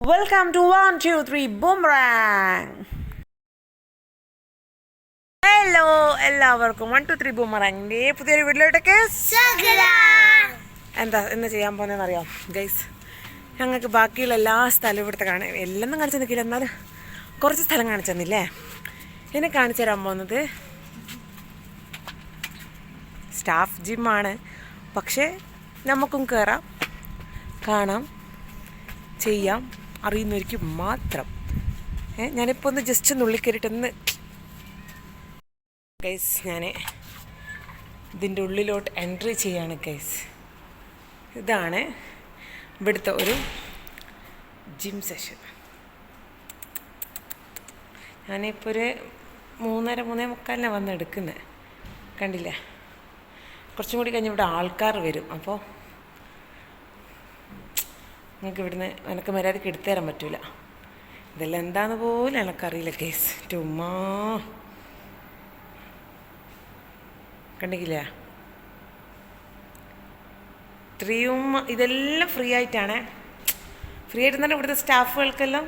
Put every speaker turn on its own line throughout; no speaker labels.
Welcome to one two three boomerang hello എല്ലാവർക്കും. One two three ബൂമറാങ്ങിന്റെ പുതിയൊരു വീട്ടിലോട്ടൊക്കെ എന്താ ഇന്ന് ചെയ്യാൻ പോകുന്നതെന്ന് അറിയാം ഗൈസ് ഞങ്ങൾക്ക് ബാക്കിയുള്ള എല്ലാ സ്ഥലവും ഇവിടുത്തെ കാണാൻ എല്ലാം കാണിച്ചു നിൽക്കില്ല എന്നാൽ കുറച്ച് സ്ഥലം കാണിച്ചു തന്നില്ലേ? എന്നെ കാണിച്ചു തരാൻ പോകുന്നത് സ്റ്റാഫ് ജിമ്മാണ് പക്ഷേ നമുക്കും കയറാം കാണാം. ചെയ്യാം. അറിയുന്നവർക്ക് മാത്രം. ഞാനിപ്പോൾ ഒന്ന് ജസ്റ്റ് നുള്ളിക്കയറിയിട്ടൊന്ന് ഗൈസ് ഞാൻ ഇതിന്റെ ഉള്ളിലോട്ട് എൻട്രി ചെയ്യാണ് ഗൈസ് ഇതാണ് ഇവിടുത്തെ ഒരു ജിം സെഷൻ ഞാനിപ്പോൾ ഒരു മൂന്നര മൂന്നേ മുക്കാലിനാണ് വന്ന് എടുക്കുന്നത് കണ്ടില്ല? കുറച്ചും കൂടി കഴിഞ്ഞ് ഇവിടെ ആൾക്കാർ വരും. അപ്പോൾ നിങ്ങൾക്ക് ഇവിടുന്ന് എനിക്ക് മര്യാദയ്ക്ക് എടുത്തു തരാൻ പറ്റൂല. ഇതെല്ലാം എന്താന്ന് പോലും എനിക്കറിയില്ല കേസ് ചുമ്മാ. കണ്ടിക്കില്ല ഇത്രയും ഇതെല്ലാം ഫ്രീ ആയിട്ടാണ്. ഫ്രീ ആയിട്ട് തന്നെ ഇവിടുത്തെ സ്റ്റാഫുകൾക്കെല്ലാം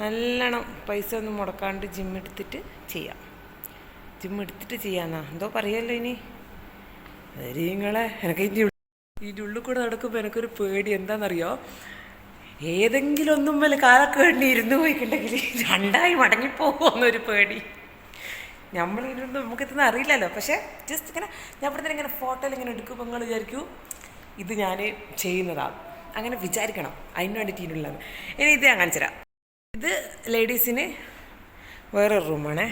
നല്ലോണം പൈസ ഒന്നും മുടക്കാണ്ട് ജിം എടുത്തിട്ട് ചെയ്യാം. ജിം എടുത്തിട്ട് ചെയ്യാന്നാ. എന്തോ പറയുമല്ലോ ഇനി. അതായത് നിങ്ങളെ എനിക്ക് ഇതിന്റെ ഇതിന്റെ ഉള്ളിൽ കൂടെ നടക്കുമ്പോൾ എനിക്കൊരു പേടി. എന്താണെന്നറിയോ ഏതെങ്കിലും ഒന്നും മേലെ കാലൊക്കെ വേണ്ടി ഇരുന്ന് പോയിട്ടുണ്ടെങ്കിൽ രണ്ടായി മടങ്ങിപ്പോകുമെന്നൊരു പേടി. നമ്മളിരുന്ന് നമുക്കിതൊന്നും അറിയില്ലല്ലോ. പക്ഷേ ജസ്റ്റ് ഇങ്ങനെ ഞാൻ ഇവിടെ ഇങ്ങനെ ഫോട്ടോയിൽ ഇങ്ങനെ എടുക്കുമ്പോൾ നിങ്ങൾ വിചാരിക്കൂ ഇത് ഞാൻ ചെയ്യുന്നതാണ് അങ്ങനെ വിചാരിക്കണം. അതിന് വേണ്ടിയിട്ട് ഇനി ഇത് ഞാൻ കാണിച്ചു തരാം. ഇത് ലേഡീസിന് വേറൊരു റൂമാണേ.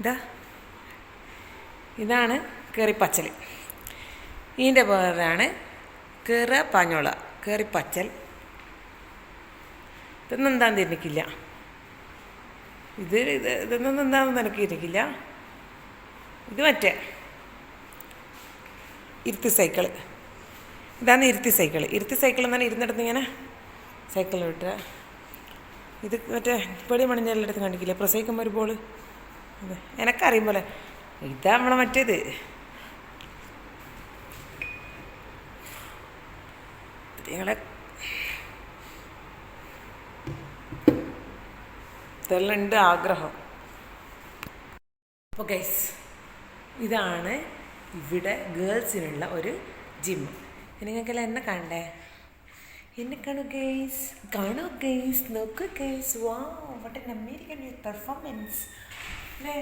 ഇതാ. ഇതാണ് കയറിപ്പച്ചൽ ഇതിന്റെ പേരാണ് കീറ പാഞ്ഞോള കയറിപ്പച്ചൽ ഇതൊന്നും എന്താന്ന് തിരിക്കില്ല ഇത് ഇത് ഇതൊന്നും എന്താണെന്ന് നിനക്ക് തിരിക്കില്ല ഇത് മറ്റേ ഇരുത്തി സൈക്കിൾ. ഇതാണ് ഇരുത്തി സൈക്കിൾ. ഇരുത്തി സൈക്കിൾ എന്നാണ് ഇരുന്നിടത്ത് ഇങ്ങനെ. സൈക്കിൾ വിട്ടുക ഇത് മറ്റേ പെടി മണിഞ്ഞെല്ലായിടത്ത് കണ്ടിക്കില്ല പ്രസവിക്കുമ്പോൾ ഒരു ബോൾ. അതെ. എനക്കറിയും പോലെ ഇതാ നമ്മളെ മറ്റേത്. നിങ്ങളെ ഇതെല്ലാം ആഗ്രഹം. അപ്പോൾ ഗൈസ് ഇതാണ് ഇവിടെ ഗേൾസിനുള്ള ഒരു ജിം നിങ്ങൾക്കെല്ലാം എന്നെ കണ്ടേ എന്നെ കാണൂ ഗെയ്സ് കാണൂ ഗെയ്സ് നോക്കൂ guys what an American performance അല്ലേ?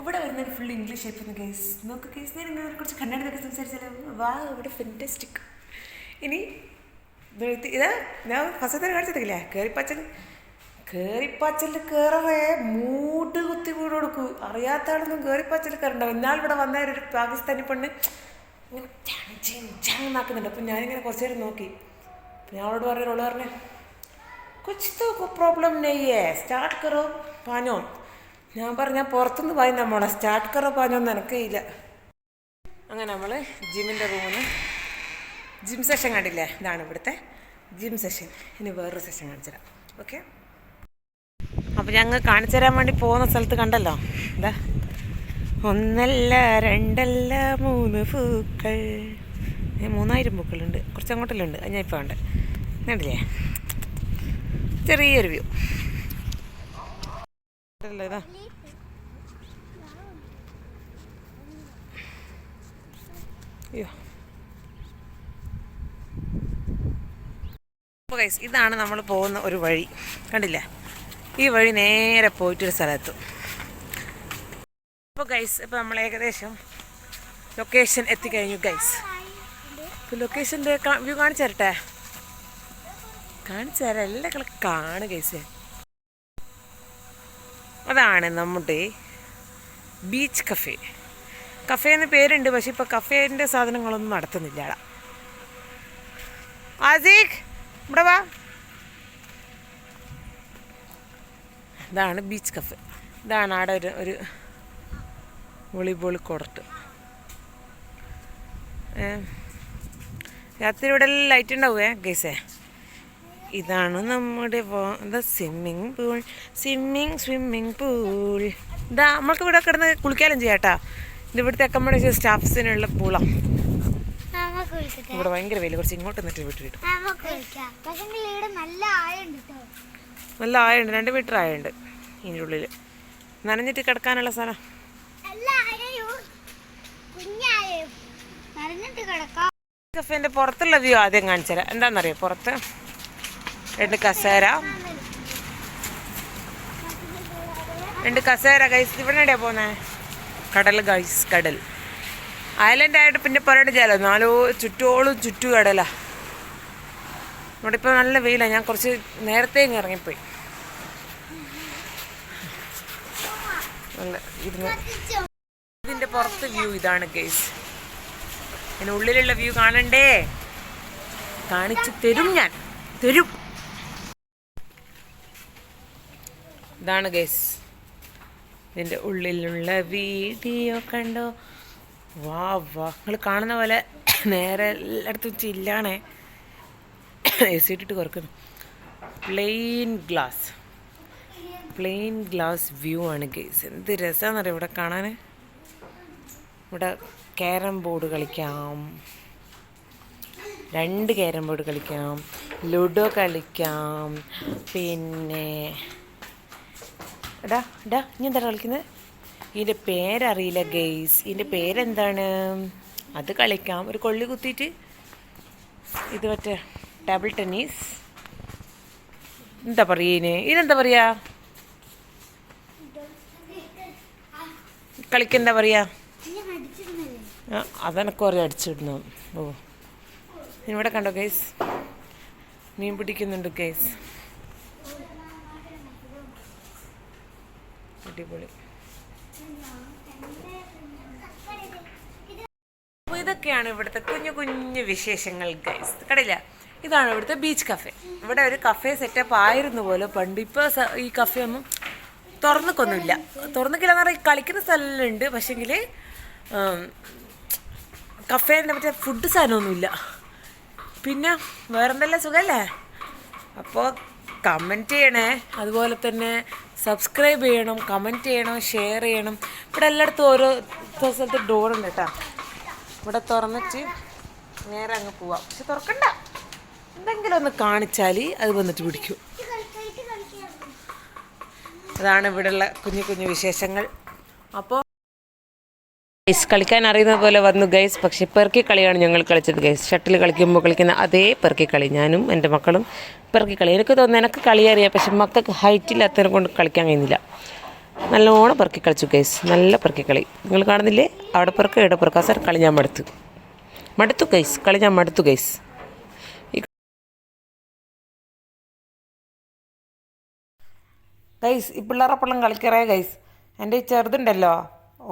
ഇവിടെ വരുന്ന ഫുൾ ഇംഗ്ലീഷ് ആയിരുന്നു കേസ് നോക്ക് കേസ് ഞാൻ നിങ്ങളെ കുറിച്ച് കണ്ണാടിതൊക്കെ സംസാരിച്ചാലോ? വാ ഇവിടെ ഫെന്റസ്റ്റിക് ഇനി ഇത് ഞാൻ ഫസ്റ്റ് കാണിച്ചതില്ലേ കയറിപ്പച്ചൻ കയറിപ്പാച്ചലിൽ കയറവേ മൂട്ട് കുത്തി വീട് കൊടുക്കൂ. അറിയാത്ത ആളൊന്നും കയറിപ്പച്ചൽ കയറണ്ടാവും എന്നാൽ ഇവിടെ വന്ന ഒരു പാകിസ്ഥാനി പെണ്ണ് നാക്കുന്നുണ്ട് അപ്പം ഞാനിങ്ങനെ കുറച്ച് നേരം നോക്കി. ഞാൻ അവളോട് പറഞ്ഞു പറഞ്ഞു കുച്ച് പ്രോബ്ലം നെയ്യേ. സ്റ്റാർട്ട് കറോ പാഞ്ഞോ. ഞാൻ പറഞ്ഞ പുറത്തുനിന്ന് പോയി നമ്മളെ സ്റ്റാർട്ട് കറ പാഞ്ഞോന്ന് എനിക്കില്ല അങ്ങനെ നമ്മൾ ജിമ്മിന്റെ റൂമിൽ ജിം സെഷൻ കണ്ടില്ലേ? ഇതാണ് ഇവിടുത്തെ ജിം സെഷൻ ഇനി വേറൊരു സെഷൻ കാണിച്ചു തരാം. ഓക്കെ അപ്പോൾ ഞങ്ങൾ കാണിച്ചു തരാൻ വേണ്ടി പോകുന്ന സ്ഥലത്ത് കണ്ടല്ലോ? എന്താ ഒന്നല്ല രണ്ടല്ല മൂന്ന് പൂക്കൾ. മൂന്നായിരം പൂക്കളുണ്ട്. കുറച്ച് അങ്ങോട്ടെല്ലാം അത് ഞാൻ ഇപ്പോൾ ഉണ്ട് കണ്ടില്ലേ? ചെറിയൊരു വ്യൂ. ഇതാ. അയ്യോ. ഇതാണ് നമ്മൾ പോകുന്ന ഒരു വഴി. കണ്ടില്ലേ? ഈ വഴി നേരെ പോയിട്ടൊരു സ്ഥലത്തും. അപ്പോൾ ഗൈസ് ഇപ്പോൾ നമ്മൾ ഏകദേശം ലൊക്കേഷൻ എത്തിക്കഴിഞ്ഞു ഗൈസ് ഇപ്പോൾ ലൊക്കേഷന്റെ വ്യൂ കാണിച്ചു തരട്ടെ? കാണിച്ചു തരാം. എല്ലാ കളി കാണു ഗൈസ് അതാണ് നമ്മുടെ ബീച്ച് കഫേ. കഫേ എന്ന് പേരുണ്ട് പക്ഷെ ഇപ്പോൾ കഫേന്റെ സാധനങ്ങളൊന്നും നടത്തുന്നില്ല. ആസിഖ് ഇവിടെ വാ. ഇതാണ് ബീച്ച് കഫേ. ഇതാണ് അവിടെ ഒരു ഒരു വോളിബോൾ കോർട്ട്. രാത്രി ഇവിടെ ലൈറ്റ് ഉണ്ടാവുമേ ഗൈസേ? ഇതാണ് നമ്മുടെ swimming pool swimming swimming pool ഇതാ നമ്മൾക്ക് ഇവിടെ കിടന്ന് കുളിക്കാനും ചെയ്യാട്ടാ. ഇത് ഇവിടുത്തെ അക്കോമഡേഷൻ സ്റ്റാഫ്സിനുള്ള
പൂളാണ്
ഇവിടെ ഭയങ്കര വെയിൽ കുറച്ച് ഇങ്ങോട്ട് നിന്നിട്ട്
വീട്ടിൽ കിട്ടും
നല്ല ആയുണ്ട് രണ്ട് മീറ്റർ ആയുണ്ട് ഇതിന്റെ ഉള്ളിൽ നനഞ്ഞിട്ട് കിടക്കാനുള്ള സ്ഥലം. കഫേന്റെ പുറത്തുള്ള വ്യൂ ആദ്യം കാണിച്ചുതരാം. എന്താണെന്നറിയോ? പുറത്ത് രണ്ട് കസേര. രണ്ട് കസേര ഗൈസ് ഇവിടെ എവിടെയാ പോന്നെ? കടൽ ഗൈസ് കടൽ. ഐലൻഡ് ആയിട്ട് പിന്നെ പറയേണ്ട ജലം നാലോ ചുറ്റോളും ചുറ്റു കടലാ. ഇവിടെ ഇപ്പോൾ നല്ല വെയിലാണ് ഞാൻ കുറച്ച് നേരത്തെ ഇങ്ങ് ഇറങ്ങിപ്പോയി. നല്ല ഇതിന്റെ പുറത്ത് വ്യൂ ഇതാണ് ഗൈസ് അതിനുള്ളിലുള്ള വ്യൂ കാണണ്ടേ? കാണിച്ചു തരും ഞാൻ. തരും. ഇതാണ് ഗൈസ് ഇതിന്റെ ഉള്ളിലുള്ള വീഡിയോ കണ്ടോ? വാ വാ. നിങ്ങൾ കാണുന്ന പോലെ നേരെ എല്ലായിടത്തും ചില്ലാണേ. എ സി ഇട്ടിട്ട് കുറക്കുന്നു. Plain glass plain glass view ആണ് ഗേസ് എന്ത് രസമാണെന്നറിയാം ഇവിടെ കാണാൻ ഇവിടെ ക്യാരം ബോർഡ് കളിക്കാം. രണ്ട് ക്യാരം ബോർഡ് കളിക്കാം. ലുഡോ കളിക്കാം. പിന്നെ എടാ എടാ ഇനി എന്താണ് കളിക്കുന്നത് ഇതിന്റെ പേരറിയില്ല ഗെയ്സ് ഇതിന്റെ പേരെന്താണ്? അത് കളിക്കാം. ഒരു കൊള്ളി കുത്തിയിട്ട് ഇത് മറ്റേ ടേബിൾ ടെന്നീസ് എന്താ പറയുന്നത് ഇതിന് ഇതെന്താ പറയുക കളിക്കെന്താ പറയുക ആ അതെനക്ക് കുറേ അടിച്ചിടുന്നു. ഓ. ഇവിടെ കണ്ടോ ഗൈസ് മീൻ പിടിക്കുന്നുണ്ട് ഗൈസ് അടിപൊളി. അപ്പോൾ ഇതൊക്കെയാണ് ഇവിടുത്തെ കുഞ്ഞു കുഞ്ഞു വിശേഷങ്ങൾ ഗൈസ് കടയില്ല ഇതാണ് ഇവിടുത്തെ ബീച്ച് കഫേ ഇവിടെ ഒരു കഫേ സെറ്റപ്പ് ആയിരുന്നു പോലെ. പണ്ട് ഇപ്പോൾ ഈ കഫേ ഒന്നും തുറന്നിക്കൊന്നുമില്ല തുറന്നിക്കില്ല എന്ന് പറഞ്ഞാൽ കളിക്കുന്ന സ്ഥലമുണ്ട്. പക്ഷേങ്കിൽ കഫേന്റെ മറ്റേ ഫുഡ് സാധനമൊന്നുമില്ല. പിന്നെ വേറെന്തെല്ലാം സുഖമല്ലേ? അപ്പോൾ കമന്റ് ചെയ്യണേ. അതുപോലെ തന്നെ സബ്സ്ക്രൈബ് ചെയ്യണം കമന്റ് ചെയ്യണം ഷെയർ ചെയ്യണം. ഇവിടെ എല്ലായിടത്തും ഓരോ സ്ഥലത്ത് ഡോറുണ്ട് കേട്ടോ ഇവിടെ തുറന്നിട്ട് നേരെ അങ്ങ് പോവാം. പക്ഷെ തുറക്കണ്ട. എന്തെങ്കിലും ഒന്ന് കാണിച്ചാൽ അത് വന്നിട്ട് പിടിക്കും. അതാണ് ഇവിടെയുള്ള കുഞ്ഞു കുഞ്ഞു വിശേഷങ്ങൾ. അപ്പോൾ ഗൈസ് കളിക്കാൻ അറിയുന്നത് പോലെ വന്നു ഗൈസ് പക്ഷേ പെറുക്കി കളിയാണ് ഞങ്ങൾ കളിച്ചത് ഗൈസ് ഷട്ടിൽ കളിക്കുമ്പോൾ കളിക്കുന്ന അതേ പെറുക്കി കളി. ഞാനും എന്റെ മക്കളും പെറുക്കി കളി. എനിക്ക് തോന്നുന്നു എനിക്ക് കളി അറിയാം പക്ഷെ മക്കൾക്ക് ഹൈറ്റ് ഇല്ലാത്തതിനെ കൊണ്ട് കളിക്കാൻ കഴിയുന്നില്ല. നല്ലോണം പെറുക്കി കളിച്ചു ഗൈസ് നല്ല പെറുക്കി കളി. നിങ്ങൾ കാണുന്നില്ലേ? അവിടെ പെറുക്ക ഇവിടെ പെറുക്ക. സാർ കളി ഞാൻ മടുത്തു. മടുത്തു ഗൈസ് കളി ഞാൻ മടുത്തു ഗൈസ് ഗൈസ് ഈ പിള്ളേരപ്പള്ളം കളിക്കറേ ഗൈസ് എന്റെ ഈ ചെറുതുണ്ടല്ലോ.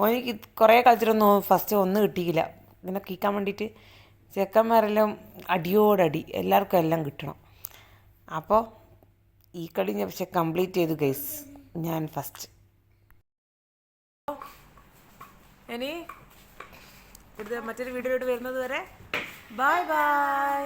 ഓനിക്ക് കുറേ കളിച്ചിട്ടൊന്നും ഫസ്റ്റ് ഒന്നും കിട്ടിയില്ല. ഇങ്ങനെ കീക്കാൻ വേണ്ടിയിട്ട് ചെക്കന്മാരെല്ലാം അടിയോടടി എല്ലാവർക്കും എല്ലാം കിട്ടണം. അപ്പോൾ ഈ കളി ഞാൻ പക്ഷെ കംപ്ലീറ്റ് ചെയ്തു ഗൈസ് ഞാൻ ഫസ്റ്റ് ഇനി ഇവിടുത്തെ മറ്റൊരു വീഡിയോയിലോട്ട് വരുന്നത് വരെ. Bye bye